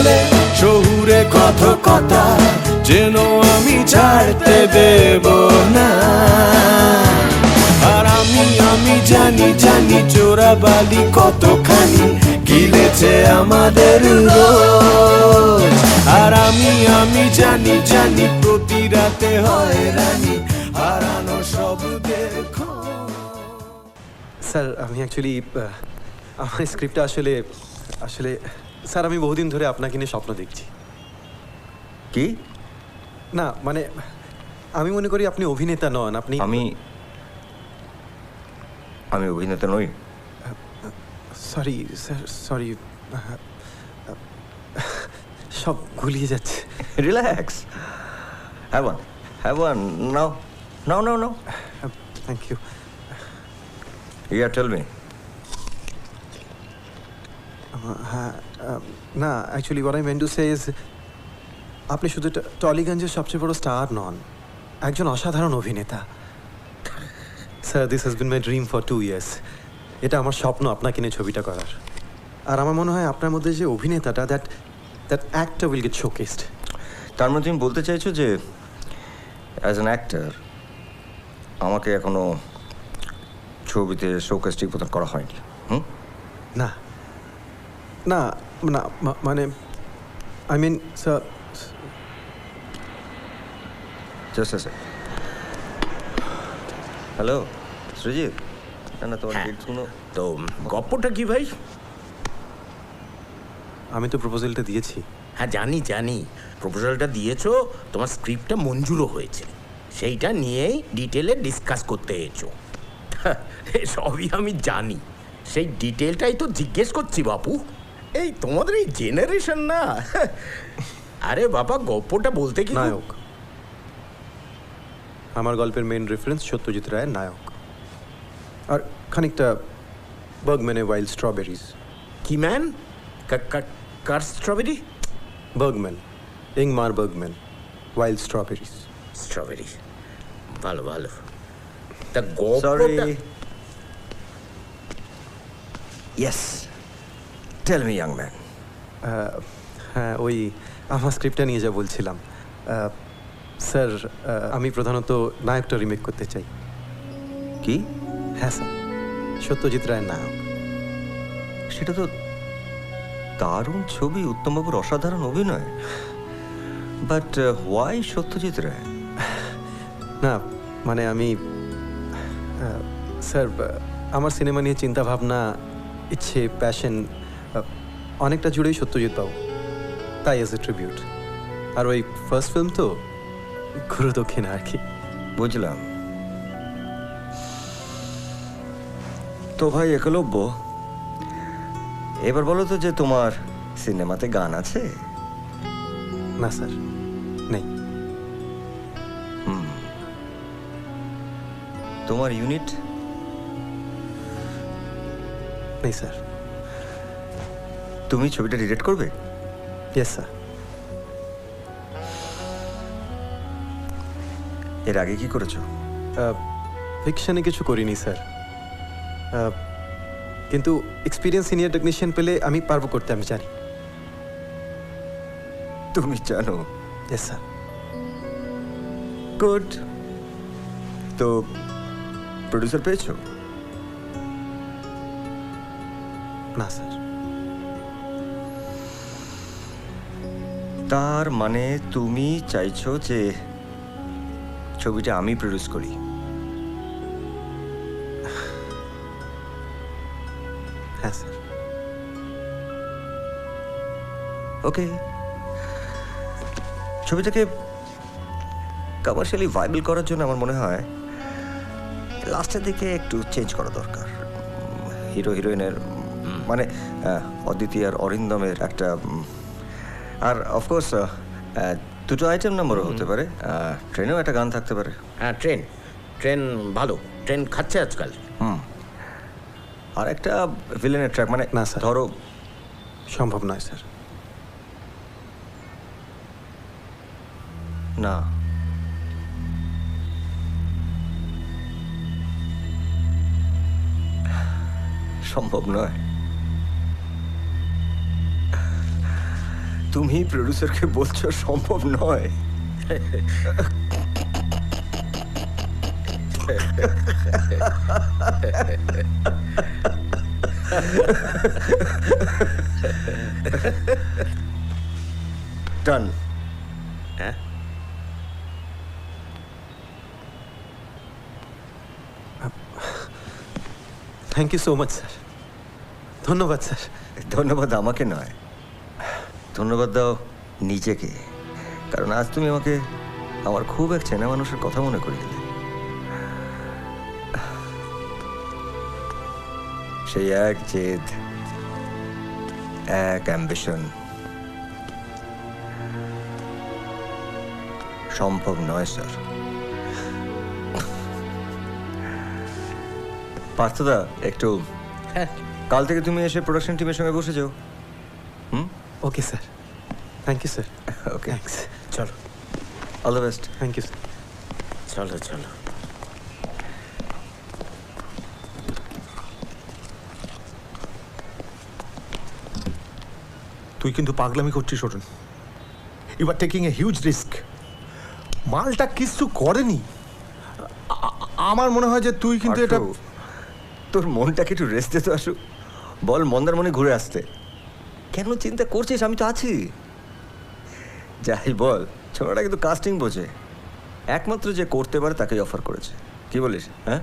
বলে শহুরে কত কথা যেন আমি ছাড়তে দেব না। আর আমি আমি জানি জানি চোরা বালি কতখানি গিলেছে আমাদের আর আমি আমি জানি জানি প্রতি রাতে হয় রানী, হারানো সব দেখো স্যার, আমি অ্যাকচুয়ালি আমার স্ক্রিপ্টটা আসলে আসলে স্যার আমি বহুদিন ধরে আপনাকে নিয়ে স্বপ্ন দেখছি। কি? না মানে আমি মনে করি আপনি অভিনেতা নন আপনি আমি আমি অভিনেতা নই। Sorry sir sorry. সব গুলিয়ে যাচ্ছে। Relax have one have one now now now now thank you year tell me হ্যাঁ না actually what I mean to say is আপনি শুধু টলিগঞ্জের সবচেয়ে বড় স্টার নন একজন অসাধারণ অভিনেতা। Sir this has been my dream for two years এটা আমার স্বপ্ন আপনাকে নিয়ে ছবিটা করার। আর আমার মনে হয় আপনার মধ্যে যে অভিনেতাটা that that actor will get showcased তার মানে তুমি বলতে চাইছো যে অ্যাজ অ্যান অ্যাক্টার আমাকে এখনও ছবিতে শোকেস ঠিক মতন করা হয়নি। হুম? না। না না মানে আই মিন স্যার জাস্ট আছে হ্যালো সৃজিৎ না না তোমার গিফটগুলো তো গপ্পটা কি ভাই? আমি তো প্রপোজালটা দিয়েছি। হ্যাঁ জানি জানি। প্রপোজালটা দিয়েছ তোমার স্ক্রিপ্টটা মঞ্জুরও হয়েছে। সেইটা নিয়েই ডিটেলে ডিসকাস করতে এসো সবই আমি জানি। সেই ডিটেলটাই তো জিজ্ঞেস করছি বাপু। এই তোমাদের এই জেনারেশন না? আরে বাবা গপ্পটা বলতে কি নায়ক। আমার গল্পের মেন রেফারেন্স সত্যজিৎ রায়ের নায়ক। আর খানিকটা বার্গম্যানে ওয়াইল্ড স্ট্রবেরিজ কি ম্যান কার strawberry Bergman Ingmar Bergman wild strawberries strawberry ভালো ভালো। তা sorry গপ্পটা yes tell me young man হ্যাঁ ওই আমার স্ক্রিপ্টটা নিয়ে যা বলছিলাম। স্যার আমি প্রধানত নায়কটা রিমেক করতে চাই। কি? হ্যাঁ স্যার সত্যজিৎ রায়ের নায়ক। সেটা তো দারুণ ছবি উত্তমবাবুর অসাধারণ অভিনয়। But why Satyajit Ray? না মানে আমি স্যার আমার সিনেমা নিয়ে চিন্তা ভাবনা ইচ্ছে প্যাশন অনেকটা জুড়েই সত্যজিৎ বাবু। তাই এজ এ ট্রিবিউট আর ওই ফার্স্ট ফিল্ম তো গুরু দক্ষিণা আর কি। বুঝলাম। তো ভাই একলব্য এবার বলো তো যে তোমার সিনেমাতে গান আছে? না স্যার নেই। তোমার ইউনিট নেই স্যার। তুমি ছবিটা ডিরেক্ট করবে? ইয়েস স্যার এর আগে কি করেছ? ফিকশনে কিছু করিনি স্যার কিন্তু এক্সপিরিয়েন্স সিনিয়র টেকনিশিয়ান পেলে আমি পারব করতে আমি জানি। তুমি জানো? ইয়েস স্যার গুড তো প্রডিউসার পেয়েছ? না স্যার তার মানে তুমি চাইছো যে ছবিটা আমি প্রডিউস করি? হ্যাঁ স্যার। ওকে। ছবিটাকে কমার্শিয়ালি ভাইবেল করার জন্য আমার মনে হয় লাস্টের দিকে একটু চেঞ্জ করা দরকার। হিরো, হিরোইনের মানে অদিতি আর অরিন্দমের একটা আর অফকোর্স দুটো আইটেম নাম্বারও হতে পারে। ট্রেনেও একটা গান থাকতে পারে। হ্যাঁ ট্রেন ট্রেন ভালো। ট্রেন খাচ্ছে আজকাল। হুম। আর একটা ভিলেনের ট্র্যাক মানে না, স্যার। ধরো সম্ভব নয় স্যার। না। সম্ভব নয়। তুমি প্রডিউসারকে বলছো সম্ভব নয়। ডান হ্যাঁ? Thank you so much sir ধন্যবাদ স্যার ধন্যবাদ আমাকে নয়। ধন্যবাদ দাও নিজেকে। কারণ আজ তুমি আমাকে আমার খুব এক চেনা মানুষের কথা মনে করিয়ে দিলে সেই এক জেদ এক অ্যাম্বিশন। সম্ভব নয় স্যার। পার্থদা একটু হ্যাঁ। কাল থেকে তুমি এসে প্রোডাকশন টিমের সঙ্গে বসে যাও। হুম? Okay sir thank you sir okay thanks চলো all the best thank you sir চলো চলো তুই কিন্তু পাগলামি করছিস Arun. You are taking a huge risk মালটা কিছু করেনি। আমার মনে হয় যে তুই কিন্তু এটা তোর মনটাকে একটু রেস্ট দিতে আসু বল মন্দারমণি ঘুরে আসতে। কেন চিন্তা করছিস? আমি তো আছি। যাই বল ছোটটা কিন্তু কাস্টিং বোঝে। একমাত্র যে করতে পারে তাকেই অফার করেছে। কি বলিস হ্যাঁ?